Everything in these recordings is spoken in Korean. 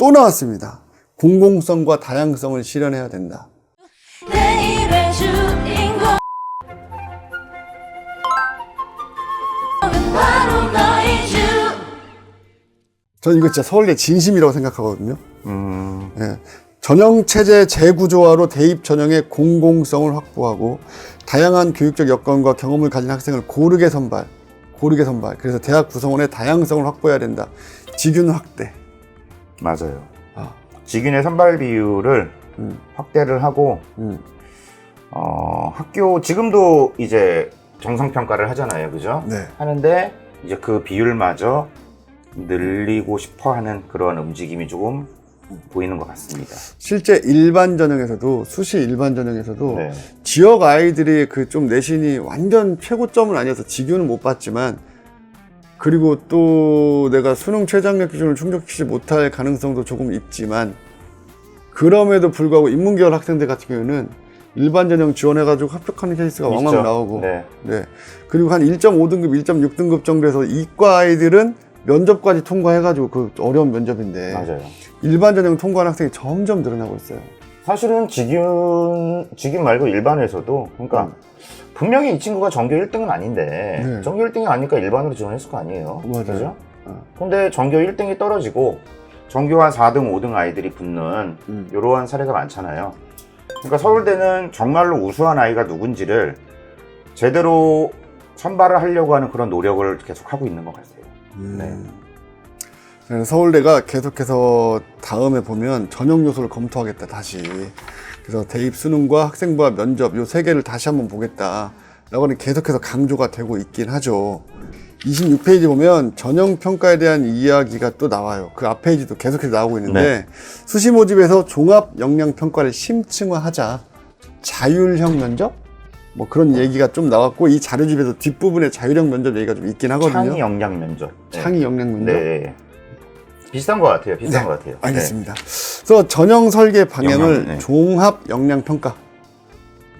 또 나왔습니다. 공공성과 다양성을 실현해야 된다. 저는 이거 진짜 서울대 진심이라고 생각하거든요. 음, 예. 전형 체제 재구조화로 대입 전형의 공공성을 확보하고 다양한 교육적 여건과 경험을 가진 학생을 고르게 선발, 고르게 선발. 그래서 대학 구성원의 다양성을 확보해야 된다. 직윤 확대. 맞아요. 아, 직윤의 선발 비율을 음, 확대를 하고 음, 어, 학교 지금도 이제 정성 평가를 하잖아요, 그죠? 네. 하는데 이제 그 비율마저 늘리고 싶어하는 그런 움직임이 조금 보이는 것 같습니다. 실제 일반 전형에서도 수시 일반 전형에서도 네. 지역 아이들이 그 좀 내신이 완전 최고점은 아니어서 직윤은 못 받지만 그리고 또 내가 수능 최장력 기준을 충족시키지 못할 가능성도 조금 있지만 그럼에도 불구하고 인문계열 학생들 같은 경우는 일반 전형 지원해가지고 합격하는 케이스가 왕왕 있죠? 나오고 네. 네. 그리고 한 1.5등급, 1.6등급 정도에서 이과 아이들은 면접까지 통과해가지고 그 어려운 면접인데 맞아요. 일반 전형 통과한 학생이 점점 늘어나고 있어요. 사실은 직윤, 직윤 말고 일반에서도, 그러니까, 음. 분명히 이 친구가 전교 1등은 아닌데, 네. 전교 1등이 아니까 일반으로 지원했을 거 아니에요. 맞아요. 그죠? 어. 근데 전교 1등이 떨어지고, 전교 한 4등, 5등 아이들이 붙는, 음. 이러한 사례가 많잖아요. 그러니까 서울대는 정말로 우수한 아이가 누군지를 제대로 선발을 하려고 하는 그런 노력을 계속 하고 있는 것 같아요. 네. 그래서 서울대가 계속해서 다음에 보면 전형 요소를 검토하겠다 다시. 그래서 대입 수능과 학생부와 면접 요 세 개를 다시 한번 보겠다. 라고는 계속해서 강조가 되고 있긴 하죠. 26페이지 보면 전형 평가에 대한 이야기가 또 나와요. 그 앞 페이지도 계속해서 나오고 있는데 네. 수시 모집에서 종합 역량 평가를 심층화하자. 자율형 면접? 뭐 그런 얘기가 좀 나왔고 이 자료집에서 뒷부분에 자율형 면접 얘기가 좀 있긴 하거든요. 창의 역량 면접. 네. 창의 역량 면접. 네. 비슷한 것 같아요. 비슷한 네, 것 같아요. 알겠습니다. 그래서 전형 설계 방향을 역량, 네. 종합 역량 평가.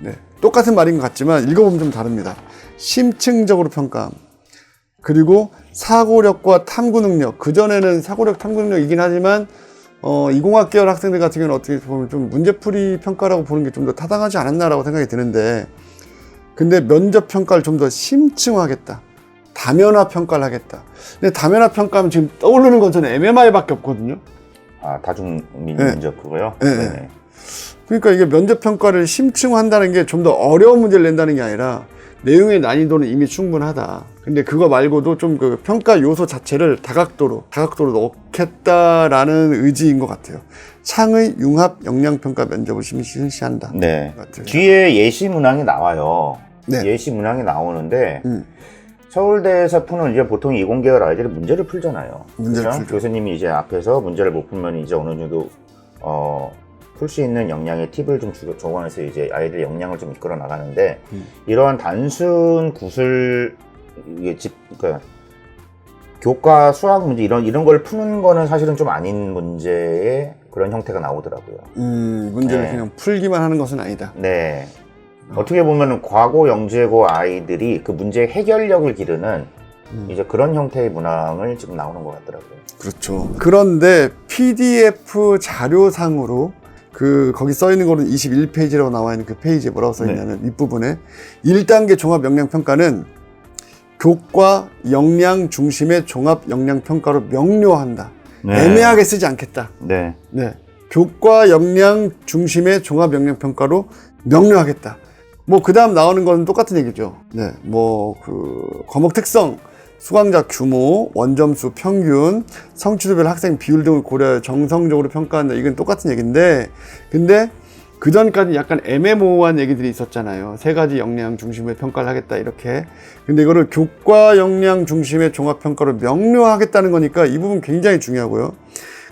네. 똑같은 말인 것 같지만 읽어보면 좀 다릅니다. 심층적으로 평가. 그리고 사고력과 탐구 능력. 그전에는 사고력 탐구 능력이긴 하지만 어, 이공학 계열 학생들 같은 경우는 어떻게 보면 좀 문제풀이 평가라고 보는 게 좀 더 타당하지 않았나라고 생각이 드는데 근데 면접 평가를 좀 더 심층화하겠다. 다면화 평가를 하겠다. 근데 다면화 평가하면 지금 떠오르는 건 저는 MMI밖에 없거든요. 아, 다중민 네. 면접 그거요? 네. 네네. 그러니까 이게 면접 평가를 심층한다는 게 좀 더 어려운 문제를 낸다는 게 아니라 내용의 난이도는 이미 충분하다. 근데 그거 말고도 좀 그 평가 요소 자체를 다각도로 다각도로 넣겠다라는 의지인 것 같아요. 창의 융합 역량 평가 면접을 실시한다. 네. 뒤에 예시 문항이 나와요. 네. 예시 문항이 나오는데 음. 서울대에서 푸는 이제 보통 이공계열 아이들이 문제를 풀잖아요. 문제를 그죠? 풀죠. 교수님이 이제 앞에서 문제를 못 풀면 이제 어느 정도 어, 풀 수 있는 역량의 팁을 좀 주- 조언해서 이제 아이들의 역량을 좀 이끌어 나가는데 음. 이러한 단순 구슬 이게 집 그러니까 교과 수학 문제 이런 이런 걸 푸는 거는 사실은 좀 아닌 문제의 그런 형태가 나오더라고요. 음, 문제를 네. 그냥 풀기만 하는 것은 아니다. 네. 어떻게 보면 과거 영재고 아이들이 그 문제 해결력을 기르는 음. 이제 그런 형태의 문항을 지금 나오는 것 같더라고요. 그렇죠. 그런데 PDF 자료상으로 그 거기 써 있는 거는 21페이지라고 나와 있는 그 페이지에 뭐라고 써 있냐면 윗부분에 1단계 종합 역량 평가는 교과 역량 중심의 종합 역량 평가로 명료한다. 애매하게 쓰지 않겠다. 네. 네. 교과 역량 중심의 종합 역량 평가로 명료하겠다. 뭐 그 다음 나오는 거는 똑같은 얘기죠. 네. 뭐 그 과목 특성, 수강자 규모, 원점수 평균, 성취도별 학생 비율 등을 고려해 정성적으로 평가한다. 이건 똑같은 얘기인데 근데 그 전까지 약간 애매모호한 얘기들이 있었잖아요. 세 가지 역량 중심의 평가를 하겠다 이렇게. 근데 이거를 교과 역량 중심의 종합 평가로 명료하겠다는 거니까 이 부분 굉장히 중요하고요.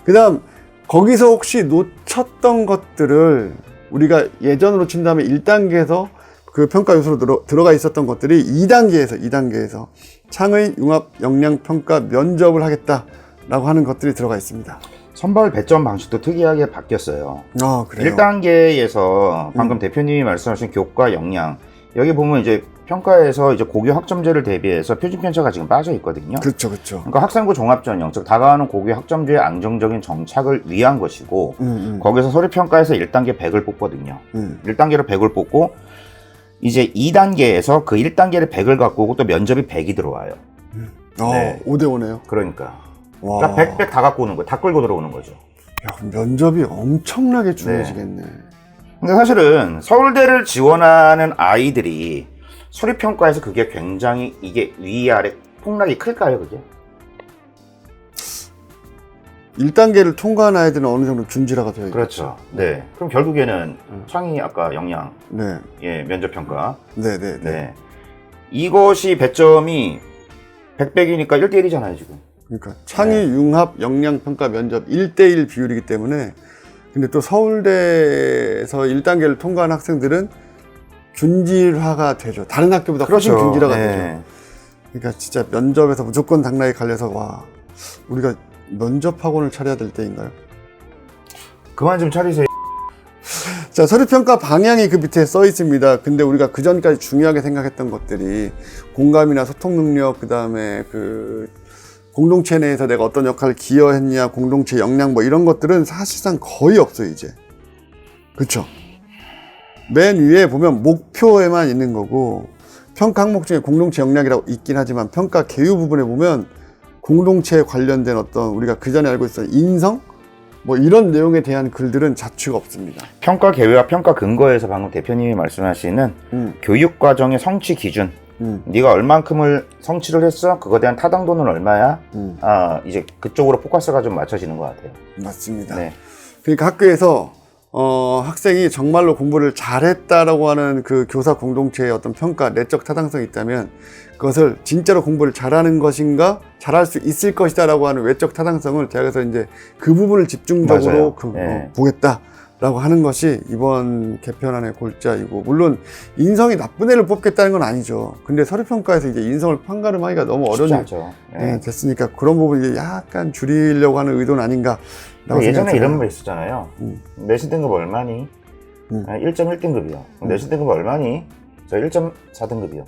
그다음 거기서 혹시 놓쳤던 것들을 우리가 예전으로 친다면 1단계에서 그 평가 요소로 들어, 들어가 있었던 것들이 2단계에서 2단계에서 창의 융합 역량 평가 면접을 하겠다라고 하는 것들이 들어가 있습니다. 선발 배점 방식도 특이하게 바뀌었어요. 아 그래요. 음. 1단계에서 방금 대표님이 말씀하신 교과 역량 여기 보면 이제 평가에서 이제 고교 학점제를 대비해서 표준 편차가 지금 빠져 있거든요. 그렇죠, 그렇죠. 그러니까 학생부 종합전형, 즉 다가오는 고교 학점제의 안정적인 정착을 위한 것이고 음, 음, 거기서 서류 평가에서 1단계 100을 뽑거든요. 음. 1단계로 100을 뽑고 이제 2단계에서 그 1단계를 100을 갖고 오고 또 면접이 100이 들어와요. 어, 네. 5대 5네요. 그러니까. 와. 그러니까 100, 100 다 갖고 오는 거예요. 다 끌고 들어오는 거죠. 야, 그럼 면접이 엄청나게 중요해지겠네. 근데 사실은 서울대를 지원하는 아이들이 서류평가에서 그게 굉장히 이게 위아래 폭락이 클까요, 그게? 1단계를 통과한 아이들은 어느 정도 균질화가 되어 있죠. 그렇죠. 네. 그럼 결국에는 음. 창의 아까 영양, 네, 예, 면접 평가. 네, 네, 네. 네. 이것이 배점이 100, 100이니까 1대 1이잖아요, 지금. 그러니까 창의 네. 융합 역량 평가 면접 1대1 비율이기 때문에 근데 또 서울대에서 1단계를 통과한 학생들은 균질화가 되죠. 다른 학교보다 훨씬 균질화가 네. 되죠. 그러니까 진짜 면접에서 무조건 당락에 갈려서 와 우리가 면접 학원을 차려야 될 때인가요? 그만 좀 차리세요. 자, 서류평가 방향이 그 밑에 써 있습니다. 근데 우리가 그 전까지 중요하게 생각했던 것들이 공감이나 소통 능력, 그 다음에 그 공동체 내에서 내가 어떤 역할을 기여했냐, 공동체 역량 뭐 이런 것들은 사실상 거의 없어요, 이제. 그쵸? 맨 위에 보면 목표에만 있는 거고, 평가 항목 중에 공동체 역량이라고 있긴 하지만 평가 개요 부분에 보면 공동체에 관련된 어떤 우리가 그 전에 알고 있었던 인성? 뭐 이런 내용에 대한 글들은 자취가 없습니다. 평가 계획과 평가 근거에서 방금 대표님이 말씀하시는 음, 교육 과정의 성취 기준. 음, 네가 얼만큼을 성취를 했어? 그거에 대한 타당도는 얼마야? 음, 아, 이제 그쪽으로 포커스가 좀 맞춰지는 것 같아요. 맞습니다. 네. 그러니까 학교에서 어, 학생이 정말로 공부를 잘했다라고 하는 그 교사 공동체의 어떤 평가, 내적 타당성이 있다면 그것을 진짜로 공부를 잘하는 것인가, 잘할 수 있을 것이다라고 하는 외적 타당성을 대학에서 이제 그 부분을 집중적으로. 그, 네. 어, 보겠다 라고 하는 것이 이번 개편안의 골자이고 물론 인성이 나쁜 애를 뽑겠다는 건 아니죠. 근데 서류평가에서 이제 인성을 판가름하기가 너무 어려운. 네. 네, 됐으니까 그런 부분을 약간 줄이려고 하는 의도는 아닌가. 근데 예전에 이런 말 있었잖아요. 음. 내신 등급 얼마니? 음. 아, 1.1등급이요. 내신 등급 얼마니? 저 1.4등급이요.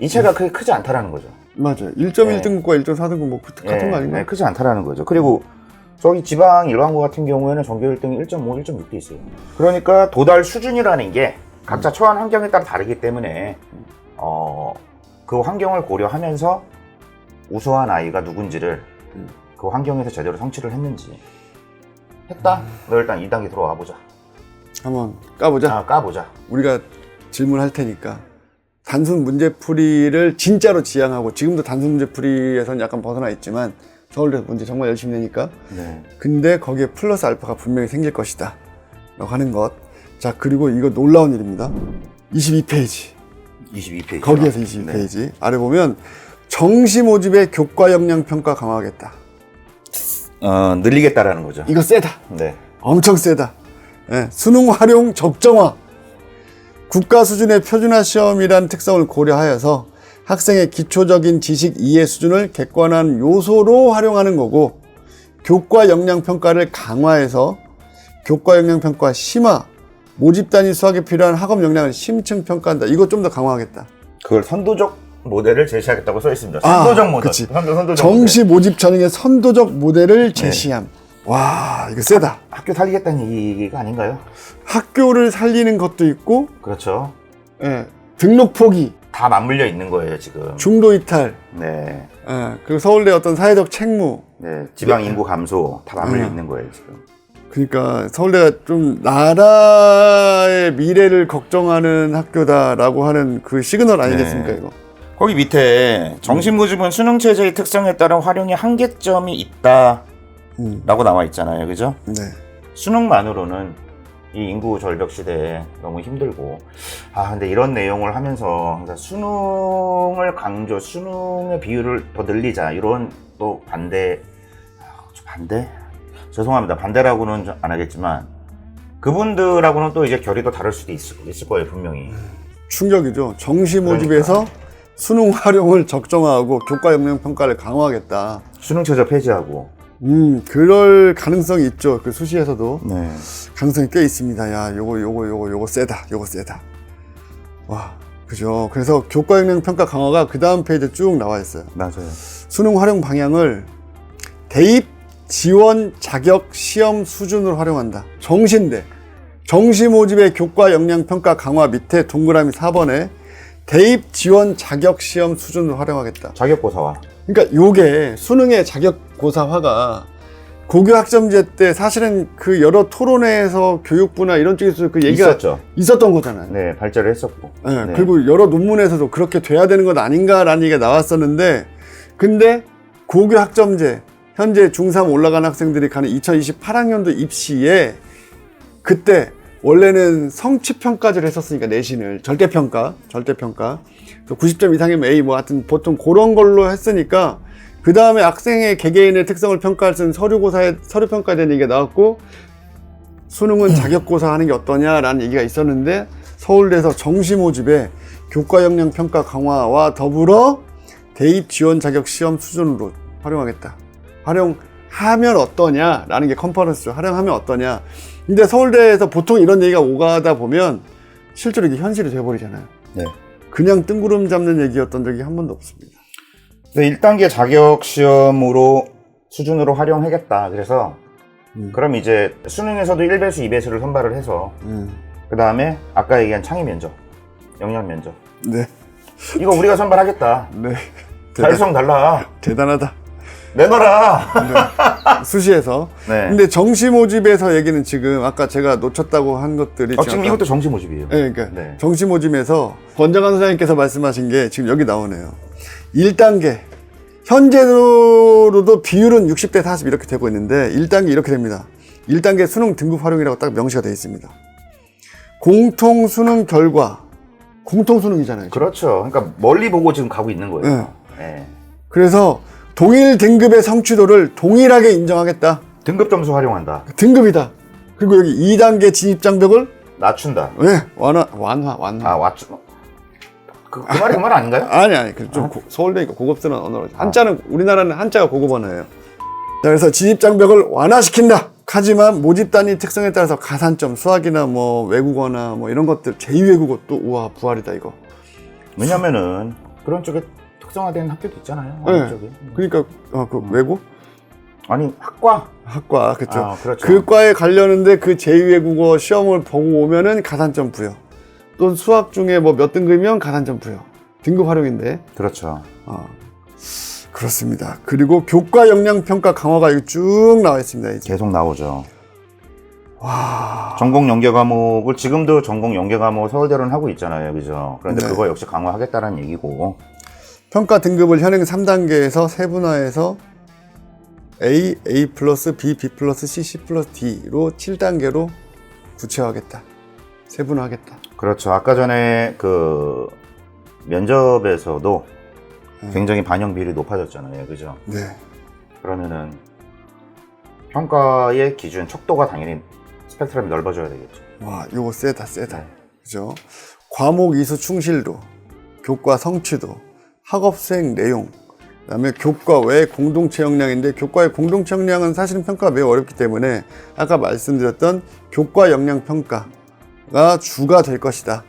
이 차이가 그렇게 크지 않다라는 거죠. 맞아요. 1.1등급과 1.4등급 뭐 그- 같은 예, 거 아닌가요? 네, 크지 않다라는 거죠. 그리고 저기 지방 일반고 같은 경우에는 전교 1등이 1.5, 1.6도 있어요. 그러니까 도달 수준이라는 게 각자 처한 환경에 따라 다르기 때문에 어, 그 환경을 고려하면서 우수한 아이가 누군지를 음. 그 환경에서 제대로 성취를 했는지 했다? 너 일단 2단계 들어와 보자. 한번 까보자. 아, 까보자. 우리가 질문할 테니까 단순 문제풀이를 진짜로 지향하고 지금도 단순 문제풀이에선 약간 벗어나 있지만 서울대 문제 정말 열심히 내니까 네. 근데 거기에 플러스 알파가 분명히 생길 것이다 라고 하는 것 자 그리고 이거 놀라운 일입니다 22페이지 22페이지. 거기에서 22페이지 아래 보면 정시 모집의 교과 역량 평가 강화하겠다 어, 늘리겠다라는 거죠. 이거 세다 네. 엄청 세다. 예, 수능 활용 적정화. 국가 수준의 표준화 시험이라는 특성을 고려하여서 학생의 기초적인 지식 이해 수준을 객관한 요소로 활용하는 거고, 교과 역량 평가를 강화해서 교과 역량 평가 심화, 모집 단위 수학에 필요한 학업 역량을 심층 평가한다. 이거 좀 더 강화하겠다. 그걸 선도적 모델을 제시하겠다고 써 있습니다. 아, 선도적 모델. 그치. 선도, 선도적 정시. 모집 전형의 선도적 모델을 제시함. 와, 이거 세다. 학교 살리겠다는 얘기가 아닌가요? 학교를 살리는 것도 있고, 그렇죠. 예, 등록 포기, 다 맞물려 있는 거예요, 지금. 중도 이탈, 네. 예, 그리고 서울대 어떤 사회적 책무. 네. 지방 인구 감소 다 맞물려 음. 있는 거예요, 지금. 그러니까 서울대가 좀 나라의 미래를 걱정하는 학교다라고 하는 그 시그널 아니겠습니까, 네. 이거? 거기 밑에 정신 모집은 수능 체제의 특성에 따른 활용에 한계점이 있다라고 음, 나와 있잖아요. 그죠? 네. 수능만으로는 이 인구 절벽 시대에 너무 힘들고. 아 근데 이런 내용을 하면서 그러니까 수능을 강조 수능의 비율을 더 늘리자. 이런 또 반대 아, 저 반대? 죄송합니다. 반대라고는 좀안 하겠지만 그분들하고는 또 이제 결이 더 다를 수도 있을, 있을 거예요 분명히. 충격이죠. 정시 모집에서 수능 활용을 적정화하고 교과 역량 평가를 강화하겠다. 수능 최저 폐지하고 음, 그럴 가능성이 있죠. 그 수시에서도 네. 가능성이 꽤 있습니다. 야, 요거, 요거, 요거, 요거 세다. 요거 세다. 와. 그죠. 그래서 교과 역량 평가 강화가 그 다음 페이지에 쭉 나와 있어요. 맞아요. 수능 활용 방향을 대입 지원 자격 시험 수준으로 활용한다. 정시인데 정시 모집의 교과 역량 평가 강화 밑에 동그라미 4번에 대입 지원 자격 시험 수준으로 활용하겠다. 자격고사와. 그러니까 요게 수능의 자격 고사화가 고교 학점제 때 사실은 그 여러 토론회에서 교육부나 이런 쪽에서 그 얘기가 있었죠. 있었던 거잖아요. 네, 발제를 했었고. 네, 네. 그리고 여러 논문에서도 그렇게 돼야 되는 것 아닌가라는 얘기가 나왔었는데, 근데 고교 학점제, 현재 중3 올라간 학생들이 가는 2028학년도 입시에 그때 원래는 성취 평가제를 했었으니까 내신을 절대 평가, 절대 평가. 90점 이상이면 A, 뭐 하여튼 보통 그런 걸로 했으니까 그 다음에 학생의 개개인의 특성을 평가할 수 있는 서류고사에 서류 평가에 대한 얘기가 나왔고 수능은 자격고사 하는 게 어떠냐라는 얘기가 있었는데 서울대에서 정시 모집에 교과 역량 평가 강화와 더불어 대입 지원 자격 시험 수준으로 활용하겠다. 활용하면 어떠냐라는 게 컨퍼런스죠. 활용하면 어떠냐. 근데 서울대에서 보통 이런 얘기가 오가다 보면 실제로 이게 현실이 돼버리잖아요. 네. 그냥 뜬구름 잡는 얘기였던 적이 한 번도 없습니다. 네, 1단계 자격 시험으로 수준으로 활용하겠다. 그래서 음. 그럼 이제 수능에서도 1배수, 2배수를 선발을 해서 음. 그 다음에 아까 얘기한 창의 면접, 영역 면접. 네, 이거 우리가 선발하겠다. 네. 대단, 자율성 달라. 대단하다. 내놔라. 수시에서. 네. 근데 정시 모집에서 얘기는 지금 아까 제가 놓쳤다고 한 것들이 어, 지금 아까- 이것도 정시 모집이에요. 네, 그러니까 네. 정시 모집에서 권정환 소장님께서 말씀하신 게 지금 여기 나오네요. 1단계 현재로도 비율은 60대 40 이렇게 되고 있는데 1단계 이렇게 됩니다. 1단계 수능 등급 활용이라고 딱 명시가 되어 있습니다. 공통 수능 결과 공통 수능이잖아요. 그렇죠. 그러니까 멀리 보고 지금 가고 있는 거예요. 네. 그래서 동일 등급의 성취도를 동일하게 인정하겠다. 등급 점수 활용한다. 등급이다. 그리고 여기 2단계 진입 장벽을 낮춘다. 왜 완화 완화 완화 아, 왓츠. 그, 그 말이 그 말 아닌가요? 아니 아니 그좀 서울대니까 고급스러운 언어로 한자는 우리나라는 한자가 고급 언어예요. 자, 그래서 진입 장벽을 완화시킨다. 하지만 모집 단위 특성에 따라서 가산점 수학이나 뭐 외국어나 뭐 이런 것들 제2외국어 또 우와 부활이다 이거. 왜냐면은 그런 쪽에 특성화된 학교도 있잖아요. 네. 어느 쪽에. 그러니까 어, 그 외국 아니 학과. 학과 그죠. 아, 그렇죠. 그 과에 가려는데 그 제2외국어 시험을 보고 오면은 가산점 부여. 또 수학 중에 뭐 몇 등급이면 가산점 부여. 등급 활용인데. 그렇죠. 어, 그렇습니다. 그리고 교과 역량 평가 강화가 쭉 나와 있습니다. 이제. 계속 나오죠. 와. 전공 연계 과목을 지금도 전공 연계 과목 서울대로는 하고 있잖아요. 그죠? 그런데 네. 그거 역시 강화하겠다는 얘기고. 평가 등급을 현행 3단계에서 세분화해서 A, A B, B C, C D로 7단계로 구체화하겠다. 세분화하겠다. 그렇죠. 아까 전에 그 면접에서도 굉장히 반영 비율이 높아졌잖아요. 그죠? 네. 그러면은 평가의 기준 척도가 당연히 스펙트럼이 넓어져야 되겠죠. 와, 이거 세다, 세다. 네. 그죠? 과목 이수 충실도, 교과 성취도, 학업 수행 내용, 그다음에 교과 외 공동체 역량인데 교과의 공동체 역량은 사실은 평가가 매우 어렵기 때문에 아까 말씀드렸던 교과 역량 평가가 주가 될 것이다.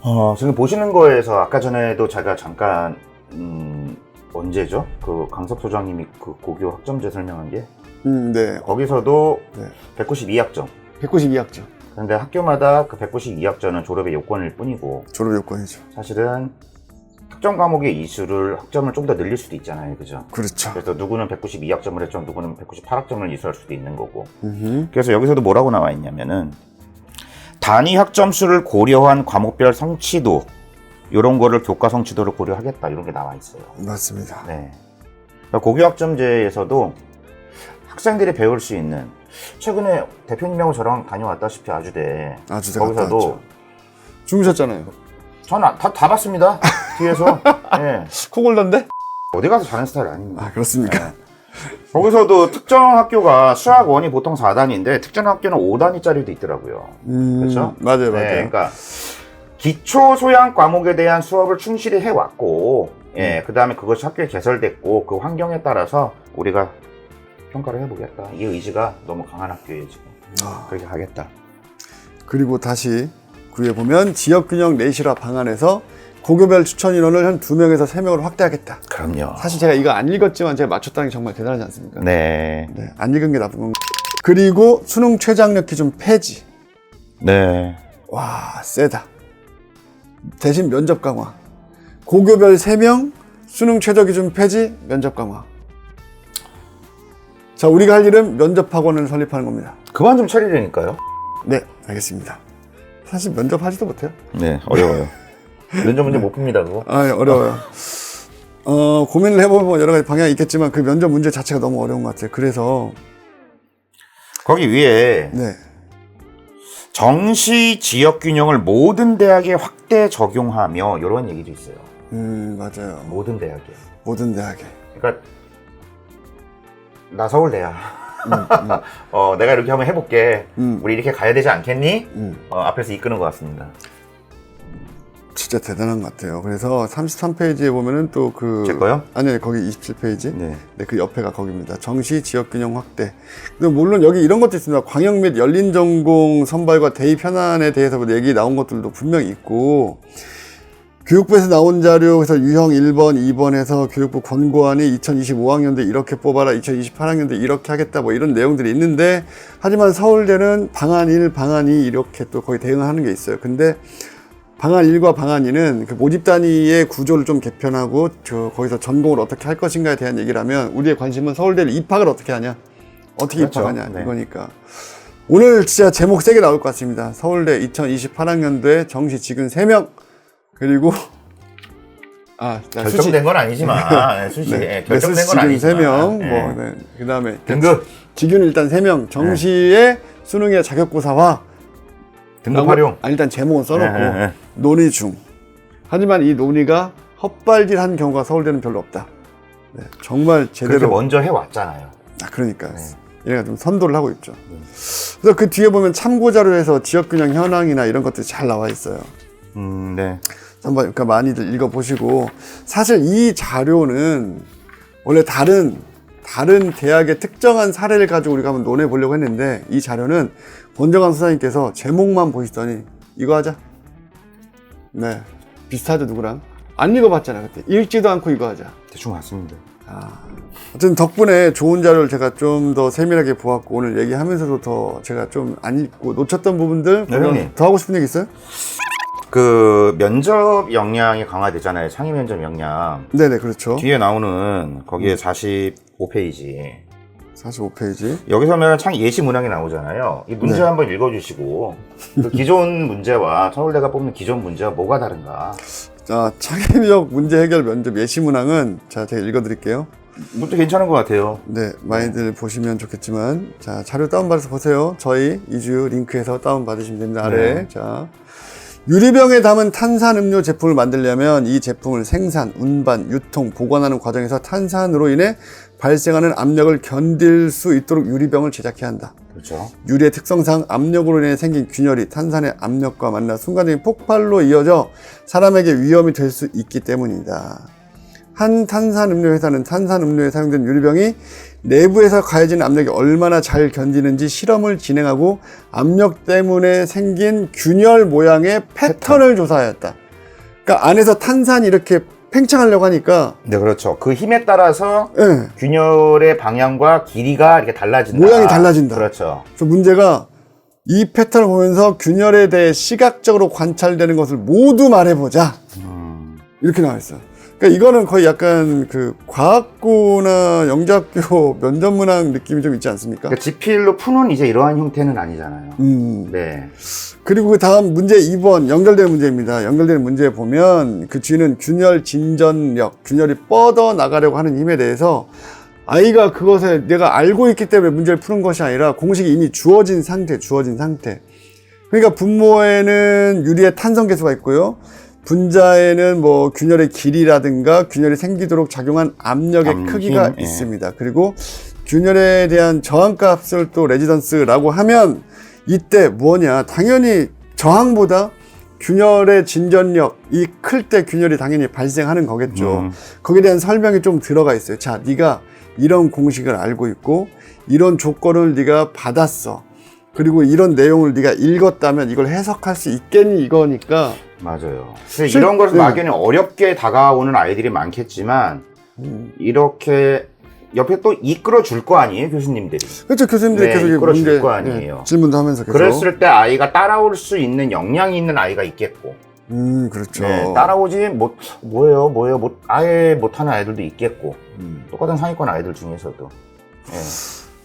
어, 지금 보시는 거에서 아까 전에도 제가 잠깐 음, 언제죠? 그 강석 소장님이 그 고교 학점제 설명한 게 음, 네. 거기서도 네. 192학점. 192학점 그런데 학교마다 그 192학점은 졸업의 요건일 뿐이고 졸업 요건이죠. 사실은 특정 과목의 이수를 학점을 좀 더 늘릴 수도 있잖아요. 그죠? 그렇죠. 그래서 누구는 192학점을 했죠. 누구는 198학점을 이수할 수도 있는 거고. 음흠. 그래서 여기서도 뭐라고 나와 있냐면은 단위 학점수를 고려한 과목별 성취도 이런 거를 교과 성취도를 고려하겠다 이런 게 나와 있어요. 맞습니다. 네. 그러니까 고교 학점제에서도 학생들이 배울 수 있는 최근에 대표님하고 저랑 다녀왔다시피 아주대 아주 제가 갔다 거기서도 왔죠. 죽으셨잖아요. 저는 다, 다 봤습니다 뒤에서 예. 코 골던데? 어디 가서 자는 스타일 아닙니다. 아 그렇습니까? 거기서도 특정 학교가 수학원이 보통 4단위인데 특정 학교는 5단위짜리도 있더라고요. 음, 그렇죠? 맞아요, 맞아요. 네, 그러니까 기초 소양 과목에 대한 수업을 충실히 해왔고, 예, 그 다음에 그것이 학교에 개설됐고, 그 환경에 따라서 우리가 평가를 해보겠다. 이 의지가 너무 강한 학교예요, 지금. 아, 그렇게 가겠다. 그리고 다시 그 위에 보면 지역균형 내실화 방안에서 고교별 추천 인원을 한 두명에서 세명으로 확대하겠다. 그럼요. 사실 제가 이거 안 읽었지만 제가 맞췄다는 게 정말 대단하지 않습니까? 네. 네, 안 읽은 게 나쁜 건가? 그리고 수능 최장력 기준 폐지. 네. 와, 세다. 대신 면접 강화. 고교별 3명, 수능 최저 기준 폐지, 면접 강화. 자, 우리가 할 일은 면접 학원을 설립하는 겁니다. 그만 좀 차리려니까요. 네, 알겠습니다. 사실 면접 하지도 못해요. 네, 어려워요. 면접 문제 못 풉니다, 그거. 아, 예, 어려워요. 어, 고민을 해보면 여러 가지 방향이 있겠지만 그 면접 문제 자체가 너무 어려운 것 같아요. 그래서, 거기 위에 네. 정시 지역 균형을 모든 대학에 확대 적용하며 이런 얘기도 있어요. 음, 맞아요. 모든 대학에. 모든 대학에. 그러니까 나 서울대야. 어, 내가 이렇게 한번 해볼게. 음. 우리 이렇게 가야 되지 않겠니? 음. 어, 앞에서 이끄는 것 같습니다. 진짜 대단한 것 같아요. 그래서 33페이지에 보면은 또 그. 제 거요? 아니요, 거기 27페이지. 네. 네, 그 옆에가 거기입니다. 정시 지역 균형 확대. 근데 물론 여기 이런 것도 있습니다. 광역 및 열린 전공 선발과 대입 현안에 대해서 뭐 얘기 나온 것들도 분명히 있고, 교육부에서 나온 자료, 그래서 유형 1번, 2번에서 교육부 권고안이 2025학년대 이렇게 뽑아라, 2028학년대 이렇게 하겠다, 뭐 이런 내용들이 있는데, 하지만 서울대는 방안 1, 방안 2 이렇게 또 거의 대응하는 게 있어요. 근데 방안 1과 방안 2는 그 모집 단위의 구조를 좀 개편하고 저 거기서 전공을 어떻게 할 것인가에 대한 얘기를 하면 우리의 관심은 서울대를 입학을 어떻게 하냐 어떻게 그렇죠. 입학하냐 네. 이거니까 오늘 진짜 제목 세게 나올 것 같습니다 서울대 2028학년도에 정시 직은 3명 그리고 아 자, 수시- 결정된 건 아니지만, 네, 수시, 네. 예, 결정된 건 아니지만. 3명 예. 뭐 네. 그다음에 등급, 직윤 일단 3명 정시의 수능의 자격고사와 등급 활용. 아, 일단 제목은 써놓고 네, 네, 네. 논의 중. 하지만 이 논의가 헛발질한 경우가 서울대는 별로 없다. 네, 정말 그렇게 제대로. 먼저 해왔잖아요. 아, 그러니까 네. 얘가 좀 선도를 하고 있죠. 그래서 그 뒤에 보면 참고 자료에서 지역 균형 현황이나 이런 것들이 잘 나와 있어요. 음, 네. 한번 그러니까 많이들 읽어보시고 사실 이 자료는 원래 다른 다른 대학의 특정한 사례를 가지고 우리가 한번 논해 보려고 했는데 이 자료는 권정환 수사님께서 제목만 보시더니 이거 하자. 네 비슷하죠 누구랑 안 읽어봤잖아 그때 읽지도 않고 이거 하자. 대충 맞습니다. 어쨌든 덕분에 좋은 자료를 제가 좀 더 세밀하게 보았고 오늘 얘기하면서도 더 제가 좀 안 읽고 놓쳤던 부분들 네, 형님. 더 하고 싶은 얘기 있어요? 그 면접 역량이 강화되잖아요. 상위 면접 역량. 네네 그렇죠. 뒤에 나오는 거기에 45페이지. 45페이지. 여기서 하면 창 예시 문항이 나오잖아요. 이 문제 네. 한번 읽어주시고 그 기존 문제와 서울대가 뽑는 기존 문제와 뭐가 다른가? 자, 창의력 문제 해결 면접 예시 문항은 자, 제가 읽어드릴게요. 문제 괜찮은 것 같아요. 네, 많이들 보시면 좋겠지만, 자, 자료 다운받아서 보세요. 저희 이주 링크에서 다운받으시면 됩니다. 아래. 네. 자. 유리병에 담은 탄산음료 제품을 만들려면 이 제품을 생산, 운반, 유통, 보관하는 과정에서 탄산으로 인해 발생하는 압력을 견딜 수 있도록 유리병을 제작해야 한다. 그렇죠. 유리의 특성상 압력으로 인해 생긴 균열이 탄산의 압력과 만나 순간적인 폭발로 이어져 사람에게 위험이 될 수 있기 때문이다. 한 탄산음료 회사는 탄산음료에 사용된 유리병이 내부에서 가해지는 압력이 얼마나 잘 견디는지 실험을 진행하고 압력 때문에 생긴 균열 모양의 패턴을 조사하였다. 그러니까 안에서 탄산이 이렇게 팽창하려고 하니까 네, 그렇죠. 그 힘에 따라서 예, 균열의 방향과 길이가 이렇게 달라진다. 모양이 달라진다. 그렇죠. 그래서 문제가 이 패턴을 보면서 균열에 대해 시각적으로 관찰되는 것을 모두 말해보자. 음, 이렇게 나와 있어요. 그러니까 이거는 거의 약간 그 과학고나 영재학교 면접문항 느낌이 좀 있지 않습니까? 그러니까 지필로 푸는 이제 이러한 형태는 아니잖아요. 음. 네. 그리고 그 다음 문제 2번 연결되는 문제입니다. 연결되는 문제에 보면 그 뒤는 균열 진전력, 균열이 뻗어 나가려고 하는 힘에 대해서 아이가 그것에 내가 알고 있기 때문에 문제를 푸는 것이 아니라 공식이 이미 주어진 상태, 주어진 상태. 그러니까 분모에는 유리의 탄성 계수가 있고요. 분자에는 뭐 균열의 길이라든가 균열이 생기도록 작용한 압력의 압력, 크기가 힘, 예. 있습니다. 그리고 균열에 대한 저항값을 또 레지던스라고 하면 이때 뭐냐 당연히 저항보다 균열의 진전력 이 클 때 균열이 당연히 발생하는 거겠죠. 음. 거기에 대한 설명이 좀 들어가 있어요. 자, 네가 이런 공식을 알고 있고 이런 조건을 네가 받았어. 그리고 이런 내용을 네가 읽었다면 이걸 해석할 수 있겠니 이거니까 맞아요. 근데 실- 이런 것을 네. 막연히 어렵게 다가오는 아이들이 많겠지만 음. 이렇게 옆에 또 이끌어 줄 거 아니에요 교수님들이. 그렇죠 교수님들이 네, 계속 이끌어 줄 거 아니에요. 예, 질문도 하면서 계속 그랬을 때 아이가 따라올 수 있는 역량이 있는 아이가 있겠고, 음 그렇죠 네, 따라오지 못 뭐예요, 뭐예요, 못 아예 못하는 아이들도 있겠고, 음. 똑같은 상위권 아이들 중에서도. 네.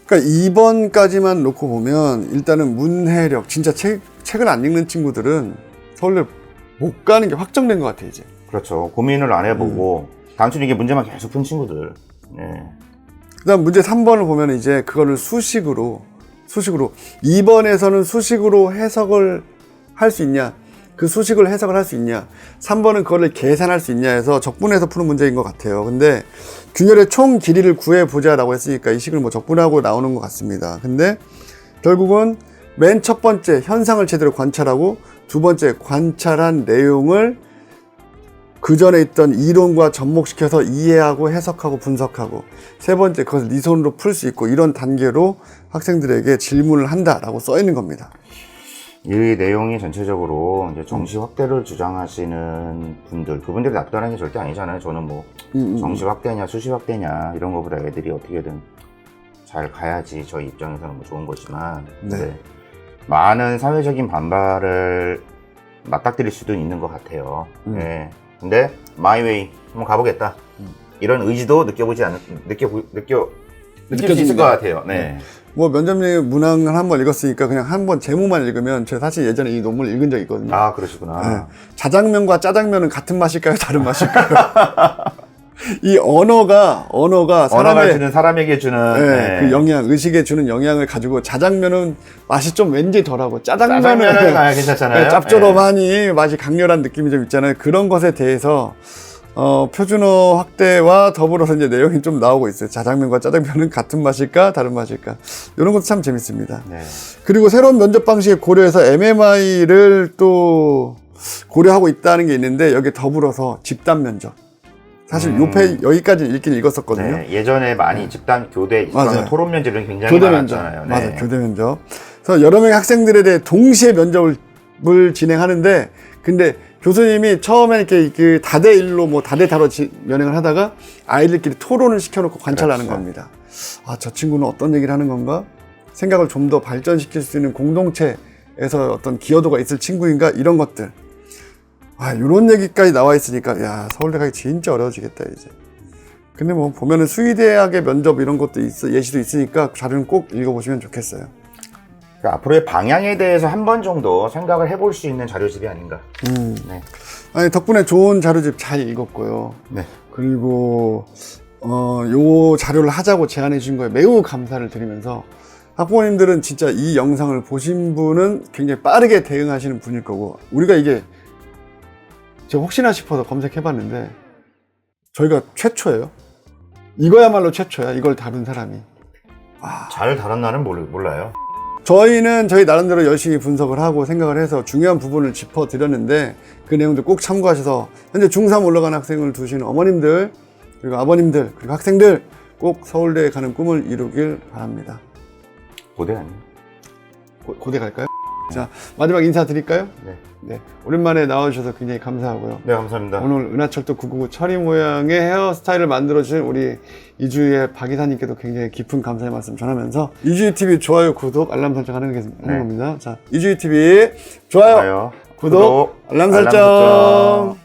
그러니까 2번까지만 놓고 보면 일단은 문해력 진짜 책, 책을 안 읽는 친구들은 서울대 못 가는 게 확정된 것 같아 이제 그렇죠. 고민을 안 해보고 음. 단순히 이게 문제만 계속 푼 친구들. 네. 그다음 문제 3번을 보면 이제 그거를 수식으로 수식으로 2번에서는 수식으로 해석을 할 수 있냐 그 수식을 해석을 할 수 있냐 3번은 그거를 계산할 수 있냐 해서 적분해서 푸는 문제인 것 같아요 근데 균열의 총 길이를 구해보자 라고 했으니까 이 식을 뭐 적분하고 나오는 것 같습니다 근데 결국은 맨 첫 번째 현상을 제대로 관찰하고 두 번째 관찰한 내용을 그 전에 있던 이론과 접목시켜서 이해하고 해석하고 분석하고 세 번째 그것을 네 손으로 풀 수 있고 이런 단계로 학생들에게 질문을 한다라고 써 있는 겁니다. 이 내용이 전체적으로 이제 정시 확대를 주장하시는 분들, 그분들이 나쁘다는 게 절대 아니잖아요. 저는 뭐 음, 음. 정시 확대냐, 수시 확대냐 이런 거보다 애들이 어떻게든 잘 가야지 저희 입장에서는 뭐 좋은 거지만, 네. 많은 사회적인 반발을 맞닥뜨릴 수도 있는 것 같아요. 음. 네. 근데 마이웨이 한번 가보겠다. 이런 의지도 느껴보지 않, 느껴 느껴 느낄 수 있을. 것 같아요. 네. 뭐 면접님 문항을 한번 읽었으니까 그냥 한 번 제목만 읽으면 제가 사실 예전에 이 논문을 읽은 적이 있거든요. 아 그러시구나. 네. 자장면과 짜장면은 같은 맛일까요? 다른 맛일까요? 이 언어가 언어가 언어가 사람의 주는 사람에게 주는 네, 네. 그 영향, 의식에 주는 영향을 가지고 자장면은 맛이 좀 왠지 덜하고 짜장면은 짜장면은 아, 괜찮잖아요. 네, 짭조름하니 맛이 강렬한 느낌이 좀 있잖아요. 그런 것에 대해서 어, 표준어 확대와 더불어서 이제 내용이 좀 나오고 있어요. 자장면과 짜장면은 같은 맛일까 다른 맛일까 이런 것도 참 재밌습니다. 네. 그리고 새로운 면접 방식을 고려해서 MMI를 또 고려하고 있다는 게 있는데 여기 더불어서 집단 면접. 사실 음. 요페 여기까지 읽긴 읽었었거든요. 네, 예전에 많이 집단 교대, 맞아요. 토론 면접 이런 게 굉장히 교대 면접. 많았잖아요. 네. 맞아요. 교대 면접. 그래서 여러 명의 학생들에 대해 동시에 면접을 을 진행하는데 근데 교수님이 처음에 이렇게 그 다대 일로 뭐 다대 다로 지- 면행을 하다가 아이들끼리 토론을 시켜놓고 관찰하는 그렇죠. 겁니다. 아, 저 친구는 어떤 얘기를 하는 건가? 생각을 좀 더 발전시킬 수 있는 공동체에서 어떤 기여도가 있을 친구인가? 이런 것들. 아, 이런 얘기까지 나와 있으니까, 야, 서울대 가기 진짜 어려워지겠다, 이제. 근데 뭐, 보면은 수의대학의 면접 이런 것도 있어, 예시도 있으니까 자료는 꼭 읽어보시면 좋겠어요. 그러니까 앞으로의 방향에 대해서 한 번 정도 생각을 해볼 수 있는 자료집이 아닌가. 음. 네. 아니, 덕분에 좋은 자료집 잘 읽었고요. 네. 그리고, 어, 요 자료를 하자고 제안해 주신 거에 매우 감사를 드리면서 학부모님들은 진짜 이 영상을 보신 분은 굉장히 빠르게 대응하시는 분일 거고, 우리가 이게 제가 혹시나 싶어서 검색해 봤는데, 저희가 최초예요. 이거야말로 최초야. 이걸 다룬 사람이. 잘 다른 날은 몰, 몰라요. 저희는 저희 나름대로 열심히 분석을 하고 생각을 해서 중요한 부분을 짚어 드렸는데 그 내용들 꼭 참고하셔서 현재 중3 올라가는 학생을 두시는 어머님들 그리고 아버님들 그리고 학생들 꼭 서울대에 가는 꿈을 이루길 바랍니다. 고대 아니에요? 고, 고대 갈까요? 자 마지막 인사 드릴까요? 네. 네 오랜만에 나와주셔서 굉장히 감사하고요. 네, 감사합니다. 오늘 은하철도 999 철이 모양의 헤어스타일을 만들어주신 우리 이주희의 박 이사님께도 굉장히 깊은 감사의 말씀 전하면서 이주희 TV 좋아요, 구독, 알람 설정하는 게- 하는 네. 겁니다. 자, 이주희 TV 좋아요, 좋아요. 구독, 알람 설정.